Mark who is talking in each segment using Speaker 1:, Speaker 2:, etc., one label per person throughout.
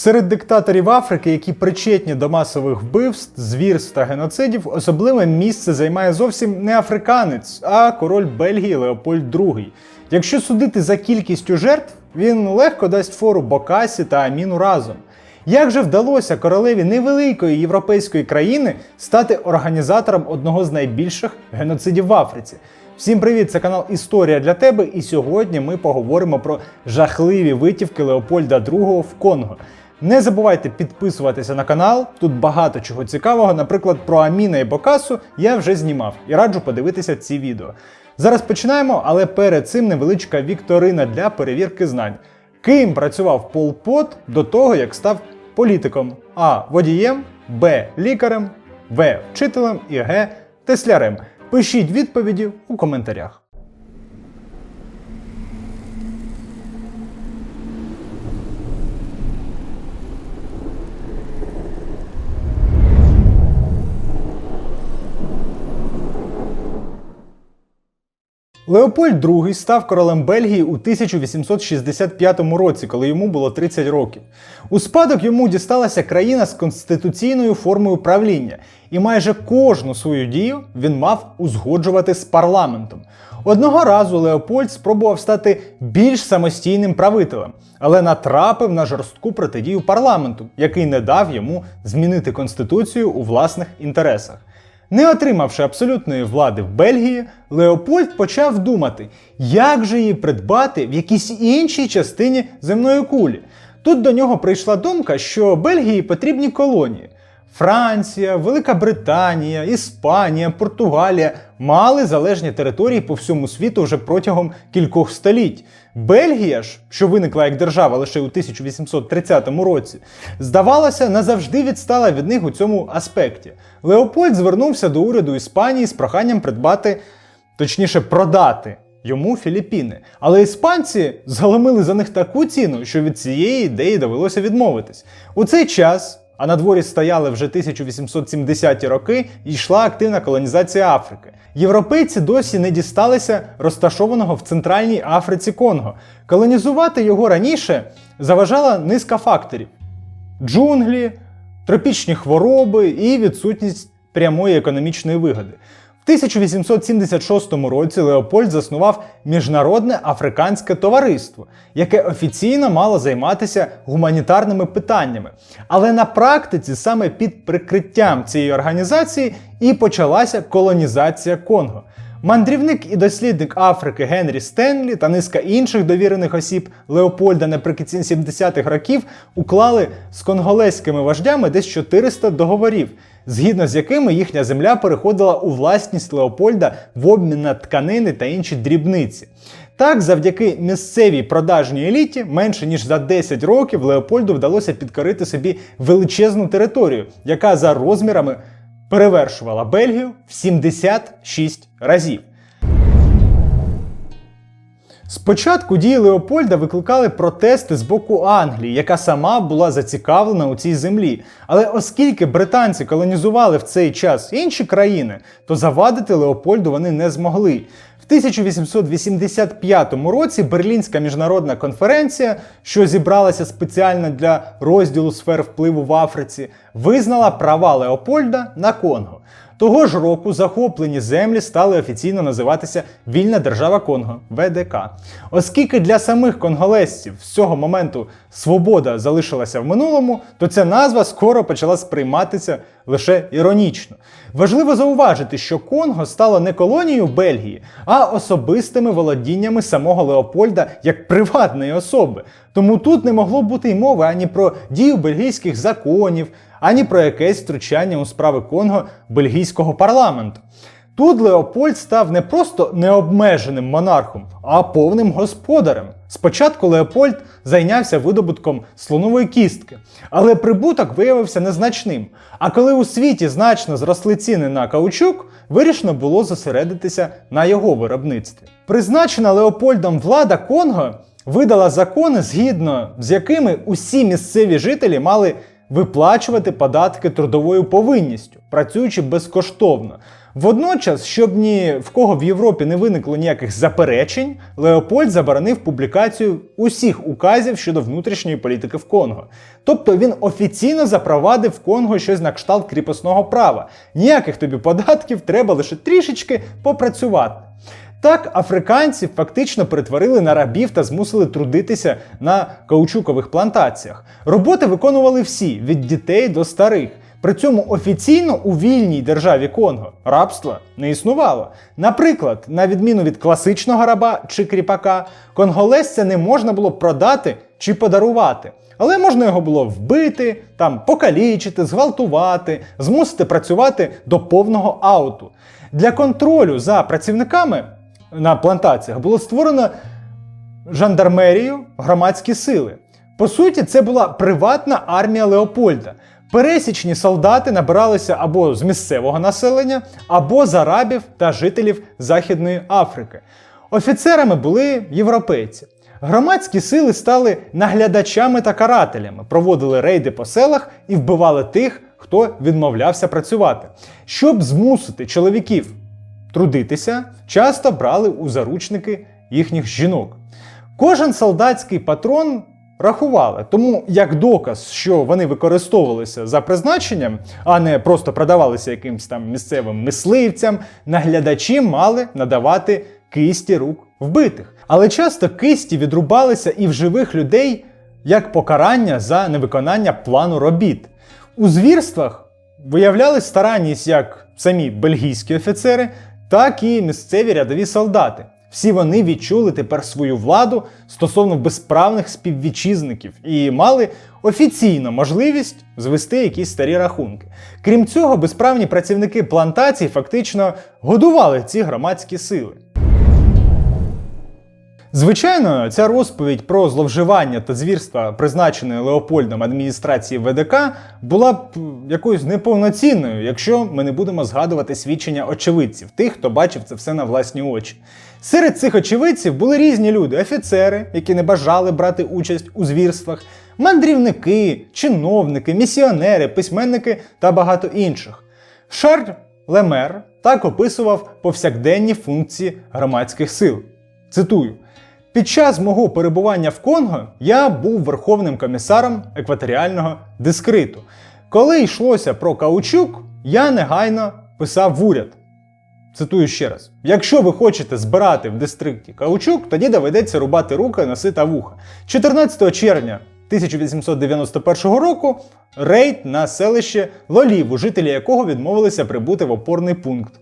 Speaker 1: Серед диктаторів Африки, які причетні до масових вбивств, звірств та геноцидів, особливе місце займає зовсім не африканець, а король Бельгії Леопольд II. Якщо судити за кількістю жертв, він легко дасть фору Бокасі та Аміну разом. Як же вдалося королеві невеликої європейської країни стати організатором одного з найбільших геноцидів в Африці? Всім привіт! Це канал Історія для тебе, і сьогодні ми поговоримо про жахливі витівки Леопольда II в Конго. Не забувайте підписуватися на канал, тут багато чого цікавого. Наприклад, про Аміна і Бокасу я вже знімав і раджу подивитися ці відео. Зараз починаємо, але перед цим невеличка вікторина для перевірки знань. Ким працював Пол Пот до того, як став політиком? А. Водієм, Б. Лікарем, В. Вчителем і Г. Теслярем. Пишіть відповіді у коментарях. Леопольд II став королем Бельгії у 1865 році, коли йому було 30 років. У спадок йому дісталася країна з конституційною формою правління, і майже кожну свою дію він мав узгоджувати з парламентом. Одного разу Леопольд спробував стати більш самостійним правителем, але натрапив на жорстку протидію парламенту, який не дав йому змінити конституцію у власних інтересах. Не отримавши абсолютної влади в Бельгії, Леопольд почав думати, як же її придбати в якійсь іншій частині земної кулі. Тут до нього прийшла думка, що Бельгії потрібні колонії. Франція, Велика Британія, Іспанія, Португалія мали залежні території по всьому світу вже протягом кількох століть. Бельгія ж, що виникла як держава лише у 1830 році, здавалося, назавжди відстала від них у цьому аспекті. Леопольд звернувся до уряду Іспанії з проханням придбати, точніше, продати йому Філіппіни. Але іспанці заломили за них таку ціну, що від цієї ідеї довелося відмовитись. У цей час. А на дворі стояли вже 1870-ті роки і йшла активна колонізація Африки. Європейці досі не дісталися розташованого в Центральній Африці Конго. Колонізувати його раніше заважала низка факторів: джунглі, тропічні хвороби і відсутність прямої економічної вигоди. В 1876 році Леопольд заснував Міжнародне африканське товариство, яке офіційно мало займатися гуманітарними питаннями. Але на практиці саме під прикриттям цієї організації і почалася колонізація Конго. Мандрівник і дослідник Африки Генрі Стенлі та низка інших довірених осіб Леопольда наприкінці 70-х років уклали з конголезькими вождями десь 400 договорів, згідно з якими їхня земля переходила у власність Леопольда в обмін на тканини та інші дрібниці. Так, завдяки місцевій продажній еліті, менше ніж за 10 років Леопольду вдалося підкорити собі величезну територію, яка за розмірами перевершувала Бельгію в 76 разів. Спочатку дії Леопольда викликали протести з боку Англії, яка сама була зацікавлена у цій землі. Але оскільки британці колонізували в цей час інші країни, то завадити Леопольду вони не змогли. В 1885 році Берлінська міжнародна конференція, що зібралася спеціально для розділу сфер впливу в Африці, визнала права Леопольда на Конго. Того ж року захоплені землі стали офіційно називатися Вільна держава Конго ВДК. Оскільки для самих конголезців з цього моменту свобода залишилася в минулому, то ця назва скоро почала сприйматися лише іронічно. Важливо зауважити, що Конго стало не колонією Бельгії, а особистими володіннями самого Леопольда як приватної особи. Тому тут не могло бути й мови ані про дію бельгійських законів, ані про якесь втручання у справи Конго бельгійського парламенту. Тут Леопольд став не просто необмеженим монархом, а повним господарем. Спочатку Леопольд зайнявся видобутком слонової кістки, але прибуток виявився незначним. А коли у світі значно зросли ціни на каучук, вирішено було зосередитися на його виробництві. Призначена Леопольдом влада Конго видала закони, згідно з якими усі місцеві жителі мали виплачувати податки трудовою повинністю, працюючи безкоштовно. Водночас, щоб ні в кого в Європі не виникло ніяких заперечень, Леопольд заборонив публікацію усіх указів щодо внутрішньої політики в Конго. Тобто він офіційно запровадив в Конго щось на кшталт кріпосного права. Ніяких тобі податків, треба лише трішечки попрацювати. Так, африканців фактично перетворили на рабів та змусили трудитися на каучукових плантаціях. Роботи виконували всі від дітей до старих. При цьому офіційно у вільній державі Конго рабства не існувало. Наприклад, на відміну від класичного раба чи кріпака, конголезця не можна було продати чи подарувати. Але можна його було вбити, там покалічити, зґвалтувати, змусити працювати до повного ауту. Для контролю за працівниками на плантаціях було створено жандармерію, громадські сили. По суті, це була приватна армія Леопольда. Пересічні солдати набиралися або з місцевого населення, або з арабів та жителів Західної Африки. Офіцерами були європейці. Громадські сили стали наглядачами та карателями, проводили рейди по селах і вбивали тих, хто відмовлявся працювати. Щоб змусити чоловіків трудитися, часто брали у заручники їхніх жінок. Кожен солдатський патрон рахували, тому як доказ, що вони використовувалися за призначенням, а не просто продавалися якимсь там місцевим мисливцям, наглядачі мали надавати кисті рук вбитих. Але часто кисті відрубалися і в живих людей як покарання за невиконання плану робіт. У звірствах виявляли старанність як самі бельгійські офіцери, так і місцеві рядові солдати. Всі вони відчули тепер свою владу стосовно безправних співвітчизників і мали офіційно можливість звести якісь старі рахунки. Крім цього, безправні працівники плантацій фактично годували ці громадські сили. Звичайно, ця розповідь про зловживання та звірства, призначеної Леопольдом адміністрації ВДК, була б якоюсь неповноцінною, якщо ми не будемо згадувати свідчення очевидців, тих, хто бачив це все на власні очі. Серед цих очевидців були різні люди: офіцери, які не бажали брати участь у звірствах, мандрівники, чиновники, місіонери, письменники та багато інших. Шарль Лемер так описував повсякденні функції громадських сил. Цитую. Під час мого перебування в Конго я був верховним комісаром екваторіального дискриту. Коли йшлося про каучук, я негайно писав в уряд. Цитую ще раз: якщо ви хочете збирати в дистрикті каучук, тоді доведеться рубати руки, носи та вуха. 14 червня 1891 року рейд на селище Лоліву, жителі якого відмовилися прибути в опорний пункт.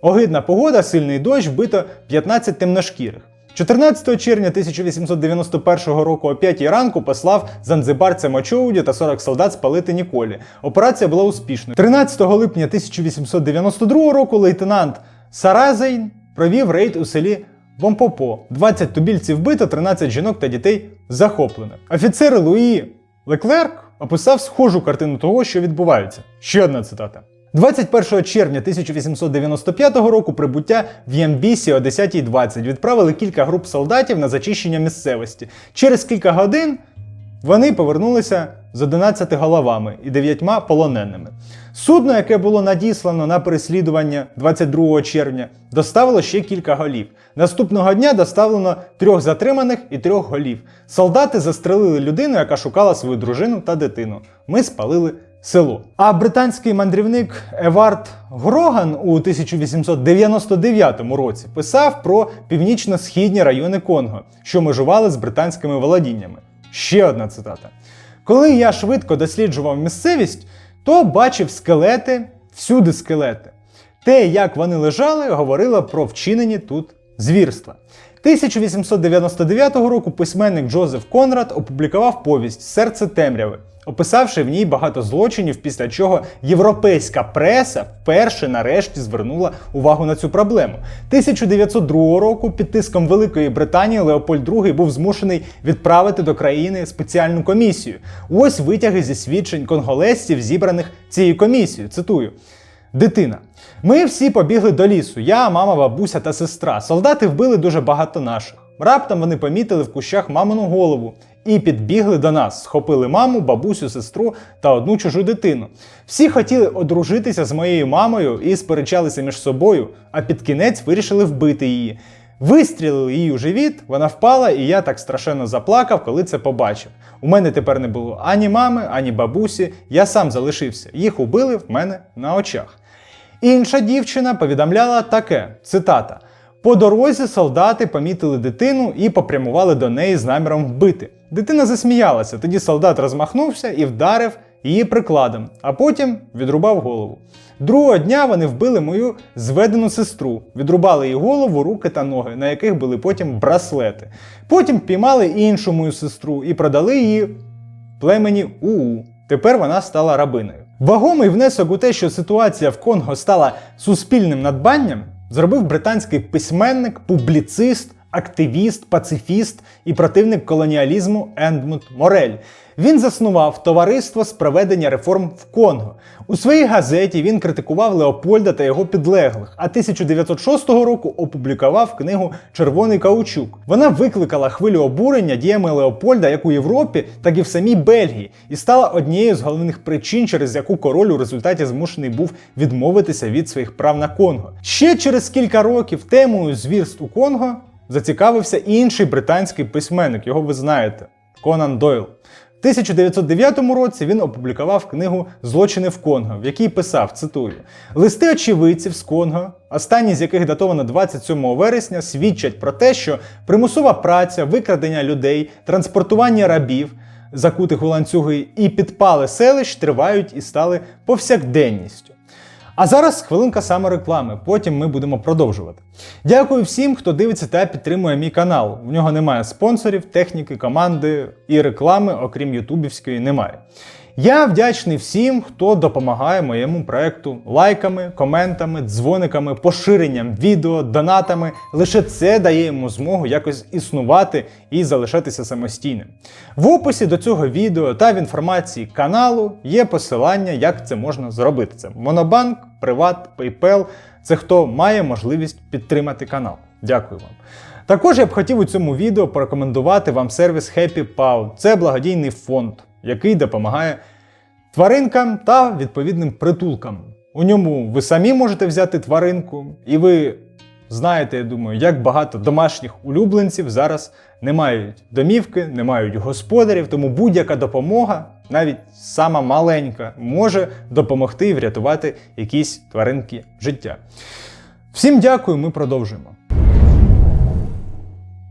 Speaker 1: Огидна погода, сильний дощ, вбито 15 темношкірих. 14 червня 1891 року о 5 ранку послав занзибарця Мачоуді та 40 солдат спалити Ніколі. Операція була успішною. 13 липня 1892 року лейтенант Саразейн провів рейд у селі Бомпопо. 20 тубільців вбито, 13 жінок та дітей захоплено. Офіцер Луї Леклерк описав схожу картину того, що відбувається. Ще одна цитата. 21 червня 1895 року прибуття в Ямбісі о 10.20 відправили кілька груп солдатів на зачищення місцевості. Через кілька годин вони повернулися з 11 головами і 9 полоненими. Судно, яке було надіслано на переслідування 22 червня, доставило ще кілька голів. Наступного дня доставлено трьох затриманих і трьох голів. Солдати застрелили людину, яка шукала свою дружину та дитину. Ми спалили село. А британський мандрівник Евард Гроган у 1899 році писав про північно-східні райони Конго, що межували з британськими володіннями. Ще одна цитата. Коли я швидко досліджував місцевість, то бачив скелети, всюди скелети. Те, як вони лежали, говорило про вчинені тут звірства. 1899 року письменник Джозеф Конрад опублікував повість Серце темряви, описавши в ній багато злочинів, після чого європейська преса вперше нарешті звернула увагу на цю проблему. 1902 року під тиском Великої Британії Леопольд II був змушений відправити до країни спеціальну комісію. Ось витяги зі свідчень конголезців, зібраних цією комісією. Цитую. Дитина. Ми всі побігли до лісу. Я, мама, бабуся та сестра. Солдати вбили дуже багато наших. Раптом вони помітили в кущах мамину голову і підбігли до нас, схопили маму, бабусю, сестру та одну чужу дитину. Всі хотіли одружитися з моєю мамою і сперечалися між собою, а під кінець вирішили вбити її. Вистрілили її у живіт, вона впала, і я так страшенно заплакав, коли це побачив. У мене тепер не було ані мами, ані бабусі. Я сам залишився. Їх убили в мене на очах. Інша дівчина повідомляла таке: цитата. По дорозі солдати помітили дитину і попрямували до неї з наміром вбити. Дитина засміялася, тоді солдат розмахнувся і вдарив її прикладом, а потім відрубав голову. Другого дня вони вбили мою зведену сестру, відрубали їй голову, руки та ноги, на яких були потім браслети. Потім піймали іншу мою сестру і продали її племені УУ. Тепер вона стала рабиною. Вагомий внесок у те, що ситуація в Конго стала суспільним надбанням, зробив британський письменник, публіцист, активіст, пацифіст і противник колоніалізму Ендмут Морель. Він заснував товариство з проведення реформ в Конго. У своїй газеті він критикував Леопольда та його підлеглих, а 1906 року опублікував книгу Червоний каучук. Вона викликала хвилю обурення діями Леопольда як у Європі, так і в самій Бельгії, і стала однією з головних причин, через яку король у результаті змушений був відмовитися від своїх прав на Конго. Ще через кілька років темою звірств у Конго зацікавився інший британський письменник, його ви знаєте, Конан Дойл. В 1909 році він опублікував книгу Злочини в Конго, в якій писав, цитую: листи очевидців з Конго, останні з яких датовано 27 вересня, свідчать про те, що примусова праця, викрадення людей, транспортування рабів, закутих у ланцюги і підпали селищ тривають і стали повсякденністю. А зараз хвилинка самореклами, потім ми будемо продовжувати. Дякую всім, хто дивиться та підтримує мій канал. В нього немає спонсорів, техніки, команди і реклами, окрім ютубівської, немає. Я вдячний всім, хто допомагає моєму проекту лайками, коментами, дзвониками, поширенням відео, донатами. Лише це дає йому змогу якось існувати і залишатися самостійним. В описі до цього відео та в інформації каналу є посилання, як це можна зробити. Це Монобанк, Приват, PayPal. Це хто має можливість підтримати канал. Дякую вам. Також я б хотів у цьому відео порекомендувати вам сервіс Happy. Це благодійний фонд, який допомагає тваринкам та відповідним притулкам. У ньому ви самі можете взяти тваринку, і ви знаєте, я думаю, як багато домашніх улюбленців зараз не мають домівки, не мають господарів, тому будь-яка допомога, навіть сама маленька, може допомогти врятувати якісь тваринки життя. Всім дякую, ми продовжуємо.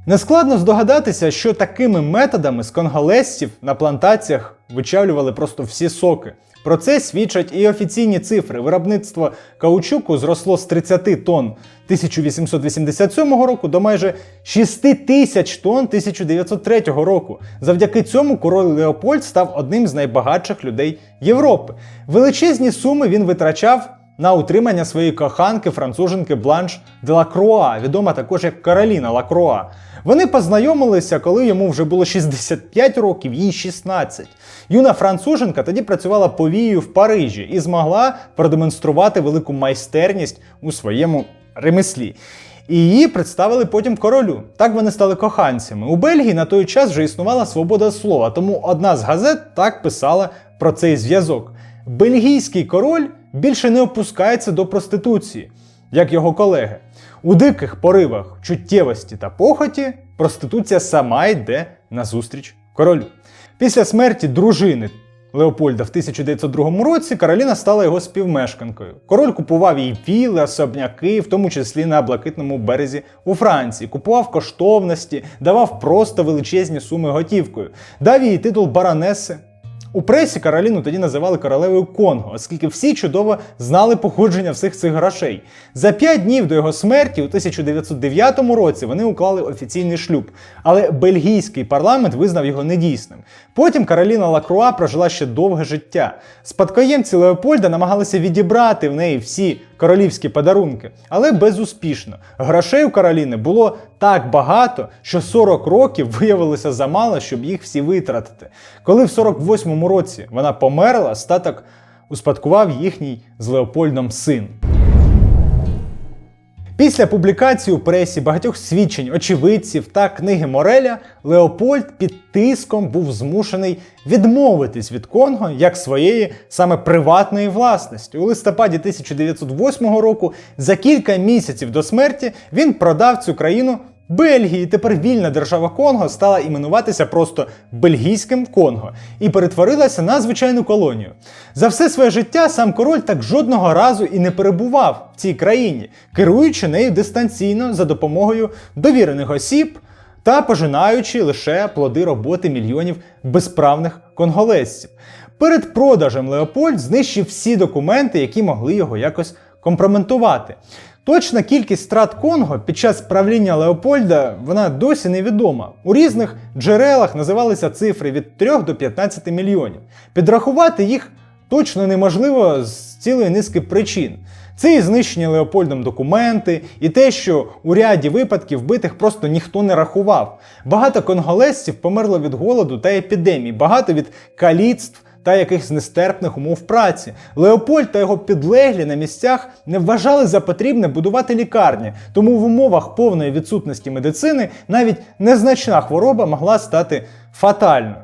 Speaker 1: Нескладно здогадатися, що такими методами з конголезців на плантаціях вичавлювали просто всі соки. Про це свідчать і офіційні цифри. Виробництво каучуку зросло з 30 тонн 1887 року до майже 6 тисяч тонн 1903 року. Завдяки цьому король Леопольд став одним з найбагатших людей Європи. Величезні суми він витрачав на утримання своєї коханки француженки Бланш де Лакруа, відома також як Кароліна Лакруа. Вони познайомилися, коли йому вже було 65 років, їй 16. Юна француженка тоді працювала повією в Парижі і змогла продемонструвати велику майстерність у своєму ремеслі. І її представили потім королю. Так вони стали коханцями. У Бельгії на той час вже існувала свобода слова, тому одна з газет так писала про цей зв'язок. Бельгійський король більше не опускається до проституції, як його колеги. У диких поривах чуттєвості та похоті проституція сама йде назустріч королю. Після смерті дружини Леопольда в 1902 році Кароліна стала його співмешканкою. Король купував їй віли, особняки, в тому числі на блакитному березі у Франції, купував коштовності, давав просто величезні суми готівкою, дав їй титул баронеси. У пресі Кароліну тоді називали королевою Конго, оскільки всі чудово знали походження всіх цих грошей. За п'ять днів до його смерті, у 1909 році, вони уклали офіційний шлюб, але бельгійський парламент визнав його недійсним. Потім Кароліна Лакруа прожила ще довге життя. Спадкоємці Леопольда намагалися відібрати в неї всі королівські подарунки, але безуспішно. Грошей у Кароліни було так багато, що 40 років виявилося замало, щоб їх всі витратити. Коли в 48-му році вона померла, статок успадкував їхній з Леопольдом син. Після публікації у пресі багатьох свідчень очевидців та книги Мореля Леопольд під тиском був змушений відмовитись від Конго як своєї саме приватної власності. У листопаді 1908 року, за кілька місяців до смерті, він продав цю країну Бельгії. Тепер вільна держава Конго стала іменуватися просто Бельгійським Конго і перетворилася на звичайну колонію. За все своє життя сам король так жодного разу і не перебував в цій країні, керуючи нею дистанційно за допомогою довірених осіб та пожинаючи лише плоди роботи мільйонів безправних конголезців. Перед продажем Леопольд знищив всі документи, які могли його якось компроментувати. Точна кількість страт Конго під час правління Леопольда вона досі невідома. У різних джерелах називалися цифри від 3 до 15 мільйонів. Підрахувати їх точно неможливо з цілої низки причин. Це і знищені Леопольдом документи, і те, що у ряді випадків вбитих просто ніхто не рахував. Багато конголезців померло від голоду та епідемій, багато від каліцтв та якихось нестерпних умов праці. Леопольд та його підлеглі на місцях не вважали за потрібне будувати лікарні, тому в умовах повної відсутності медицини навіть незначна хвороба могла стати фатальною.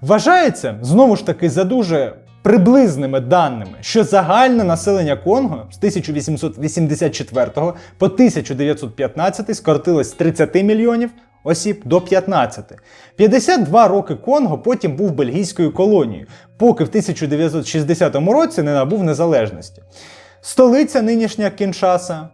Speaker 1: Вважається, знову ж таки, за дуже приблизними даними, що загальне населення Конго з 1884 по 1915 скоротилось з 30 мільйонів осіб до 15. 52 роки Конго потім був бельгійською колонією, поки в 1960 році не набув незалежності. Столиця нинішня Кіншаса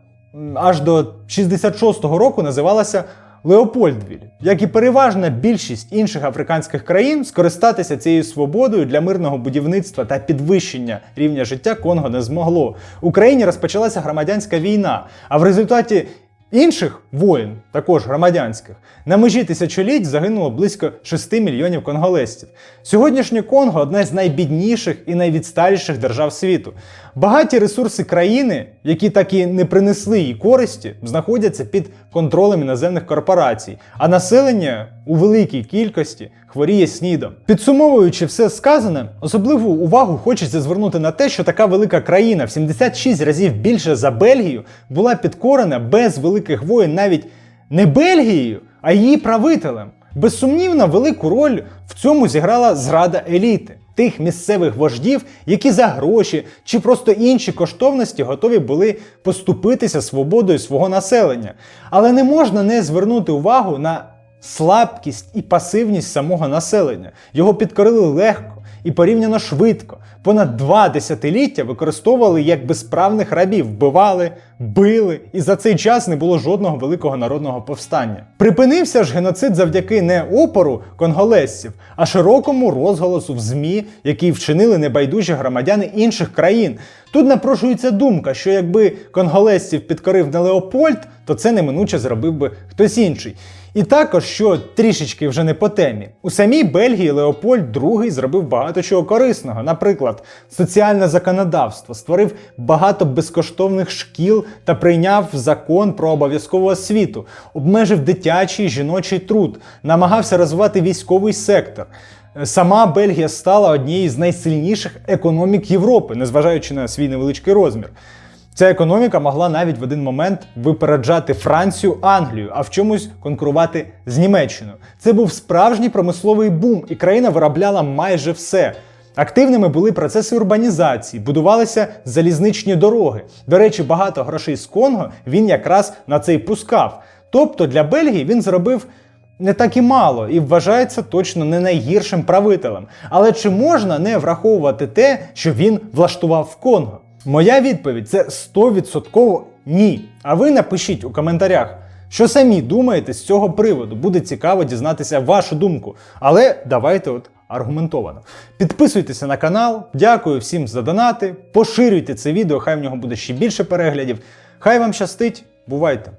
Speaker 1: аж до 66-го року називалася Леопольдвіль. Як і переважна більшість інших африканських країн, скористатися цією свободою для мирного будівництва та підвищення рівня життя Конго не змогло. В Україні розпочалася громадянська війна, а в результаті інших воїн, також громадянських, на межі тисячоліть загинуло близько 6 мільйонів конголезців. Сьогоднішнє Конго одна з найбідніших і найвідсталіших держав світу. Багаті ресурси країни, які так і не принесли їй користі, знаходяться під контролем іноземних корпорацій, а населення у великій кількості хворіє снідом. Підсумовуючи все сказане, особливу увагу хочеться звернути на те, що така велика країна в 76 разів більше за Бельгію була підкорена без великих воєн навіть не Бельгією, а її правителем. Безсумнівно, велику роль в цьому зіграла зрада еліти. Тих місцевих вождів, які за гроші чи просто інші коштовності готові були поступитися свободою свого населення. Але не можна не звернути увагу на слабкість і пасивність самого населення. Його підкорили легко і порівняно швидко. Понад два десятиліття використовували як безправних рабів, вбивали, били, і за цей час не було жодного великого народного повстання. Припинився ж геноцид завдяки не опору конголезців, а широкому розголосу в ЗМІ, який вчинили небайдужі громадяни інших країн. Тут напрошується думка, що якби конголезців підкорив не Леопольд, то це неминуче зробив би хтось інший. І також, що трішечки вже не по темі, у самій Бельгії Леопольд II зробив багато чого корисного. Наприклад, соціальне законодавство створив багато безкоштовних шкіл та прийняв закон про обов'язкову освіту, обмежив дитячий жіночий труд, намагався розвивати військовий сектор. Сама Бельгія стала однією з найсильніших економік Європи, незважаючи на свій невеличкий розмір. Ця економіка могла навіть в один момент випереджати Францію, Англію, а в чомусь конкурувати з Німеччиною. Це був справжній промисловий бум, і країна виробляла майже все. Активними були процеси урбанізації, будувалися залізничні дороги. До речі, багато грошей з Конго він якраз на це й пускав. Тобто для Бельгії він зробив не так і мало і вважається точно не найгіршим правителем. Але чи можна не враховувати те, що він влаштував в Конго? Моя відповідь це 100% ні. А ви напишіть у коментарях, що самі думаєте з цього приводу. Буде цікаво дізнатися вашу думку. Але давайте от аргументовано. Підписуйтеся на канал, дякую всім за донати, поширюйте це відео, хай в нього буде ще більше переглядів. Хай вам щастить, бувайте!